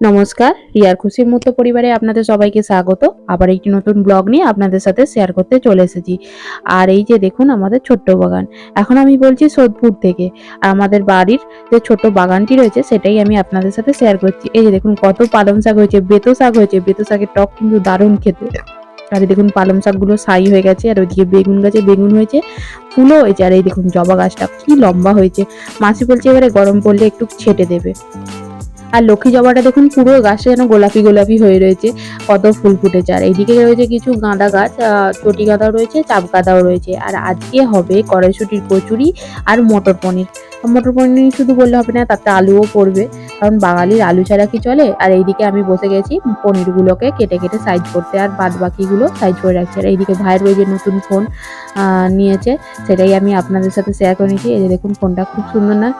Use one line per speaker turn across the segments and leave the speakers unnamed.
নমস্কার রিয়ার খুশির মতো পরিবারে আপনাদের সবাইকে স্বাগত। আবার একটি নতুন ব্লগ নিয়ে আপনাদের সাথে শেয়ার করতে চলে এসেছি। আর এই যে দেখুন আমাদের ছোট্ট বাগান। এখন আমি বলছি সোদপুর থেকে। আর আমাদের বাড়ির যে ছোট্ট বাগানটি রয়েছে, সেটাই আমি আপনাদের সাথে শেয়ার করছি। এই যে দেখুন কত পালং শাক হয়েছে, বেতো শাক হয়েছে। বেতো শাকের টক কিন্তু দারুণ খেতে। আর দেখুন পালং শাকগুলো সাই হয়ে গেছে, আর ওইদিকে বেগুন গাছে বেগুন হয়েছে, ফুলও হয়েছে। আর এই দেখুন জবা গাছটা কি লম্বা হয়েছে। মাসি বলছে এবারে গরম পড়লে একটু ছেটে দেবে। আর লক্ষ্মী জবাটা দেখুন পুরো গাছটা যেন গোলাপি গোলাপি হয়ে রয়েছে, কত ফুল ফুটেছে। আর এইদিকে রয়েছে কিছু গাঁদা গাছ চটি গাঁদাও রয়েছে, চাপ গাঁদাও রয়েছে। আর আজকে হবে কড়াইশুটির কচুরি আর মটর পনির। মটর পনির শুধু বললে হবে না, তাতে আলুও পড়বে। কারণ বাঙালির আলু ছাড়া কি চলে? আর এইদিকে আমি বসে গেছি, পনিরগুলোকে কেটে কেটে সাইজ করতে, আর বাদ বাকিগুলো সাইজ করে রাখছি। আর এইদিকে ভাইয়ের ওই যে নতুন ফোন নিয়েছে, সেটাই আমি আপনাদের সাথে শেয়ার করে নিয়েছি এই যে দেখুন ফোনটা খুব সুন্দর না?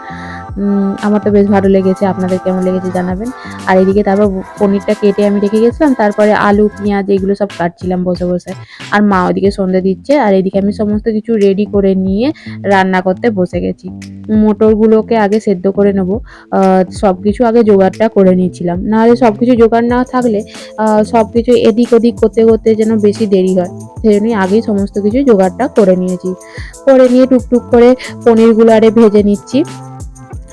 আমার তো বেশ ভালো লেগেছে, আপনাদের কেমন লেগেছে জানাবেন। আর এদিকে তারপর পনিরটা কেটে আমি রেখে গেছিলাম, তারপরে আলু, পেঁয়াজ এগুলো সব কাটছিলাম বসে বসে। আর মা ওদিকে সন্ধে দিচ্ছে, আর এদিকে আমি সমস্ত কিছু রেডি করে নিয়ে রান্না করতে বসে গেছি। মটরগুলোকে আগে সেদ্ধ করে নেব। সব কিছু আগে জোগাড়টা করে নিয়েছিলাম। নাহলে সব কিছু জোগাড় না থাকলে সব কিছু এদিক ওদিক করতে করতে যেন বেশি দেরি হয়। সেই জন্যই আগেই সমস্ত কিছু জোগাড়টা করে নিয়েছি। করে নিয়ে টুকটুক করে পনিরগুলো আরে ভেজে নিচ্ছি।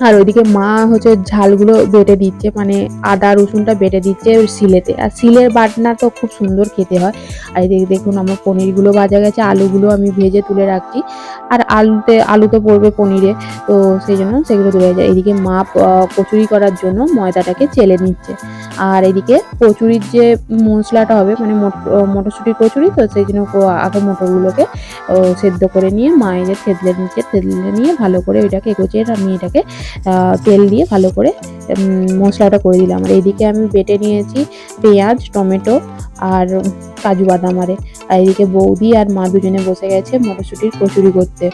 আর ওইদিকে মা হচ্ছে ঝালগুলো বেটে দিচ্ছে মানে আদা, রসুনটা বেটে দিচ্ছে শিলেতে। আর শিলের বাটনা তো খুব সুন্দর খেতে হয়। আর এদিকে দেখুন আমার পনিরগুলো ভাজা গেছে, আলুগুলো আমি ভেজে তুলে রাখছি। আর আলুতে, আলু তো পড়বে পনিরে, তো সেই জন্য সেগুলো তুলে যায় এদিকে মা কচুরি করার জন্য ময়দাটাকে চেলে নিচ্ছে। আর এদিকে কচুরির যে মশলাটা হবে মানে মটরশুঁটির কচুরি, তো সেই জন্য আগে মটরগুলোকে সেদ্ধ করে নিয়ে মা এই যে থেতলে নিচ্ছে, থেতলে নিয়ে ভালো করে ওইটাকে এগোচিয়ে আমি এটাকে তেল দিয়ে ভালো করে মশলাটা করে দিলাম। আর এদিকে আমি বেটে নিয়েছি পেঁয়াজ, টমেটো আর কাজু বাদাম আরে। আর এদিকে বৌদি আর মা দুজনে বসে গেছে মটরশুঁটির কচুরি করতে।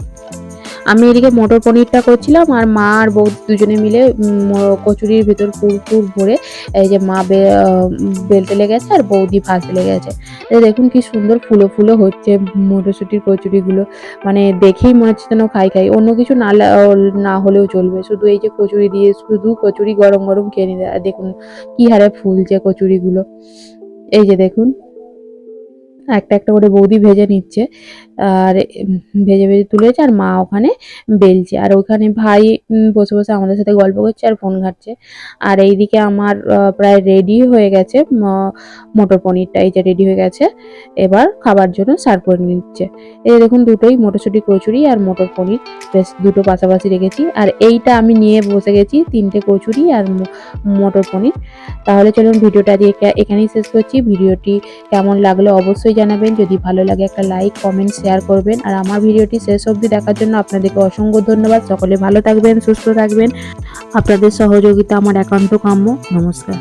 আমি এদিকে মটর পনিরটা করছিলাম আর মা আর বৌদি দুজনে মিলে কচুরির ভেতর পুর পুর ভরে এই যে মা বেলতে লেগেছে আর বৌদি ভাজতে লেগেছে। দেখুন কি সুন্দর ফুলো ফুলো হচ্ছে মটরশুঁটির কচুরিগুলো। মানে দেখেই মনে হচ্ছে যেন খাই খাই, অন্য কিছু না না হলেও চলবে। শুধু এই যে কচুরি দিয়ে, শুধু কচুরি গরম গরম খেয়ে নিতে দেখুন কি হারে ফুলছে কচুরিগুলো। এই যে দেখুন। একটা একটা করে বৌদি ভেজে নিচ্ছে, আর ভেজে ভেজে তুলেছে আর মা ওখানে বেলছে, আর ওখানে ভাই বসে বসে আমাদের সাথে গল্প করছে আর ফোন ঘাটছে। আর এইদিকে আমার প্রায় রেডি হয়ে গেছে মটর পনিরটা, এই যে রেডি হয়ে গেছে, এবার খাবার জন্য সার্ভ করে নিচ্ছে। এই দেখুন দুটোই, মটরশুঁটি, কচুরি আর মটর পনির, বেশ দুটো পাশাপাশি রেখেছি। আর এইটা আমি নিয়ে বসে গেছি, তিনটে কচুরি আর মটর পনির। তাহলে চলুন ভিডিওটা দিয়ে এখানেই শেষ করছি। ভিডিওটি কেমন লাগল অবশ্যই জানাবেন। যদি ভালো লাগে একটা লাইক কমেন্ট শেয়ার করবেন। আর আমার ভিডিওটি শেষ অবধি দেখার জন্য আপনাদেরকে অসংখ্য ধন্যবাদ। সকলে ভালো থাকবেন, সুস্থ থাকবেন। আপনাদের সহযোগিতা আমার একান্ত কাম্য। নমস্কার।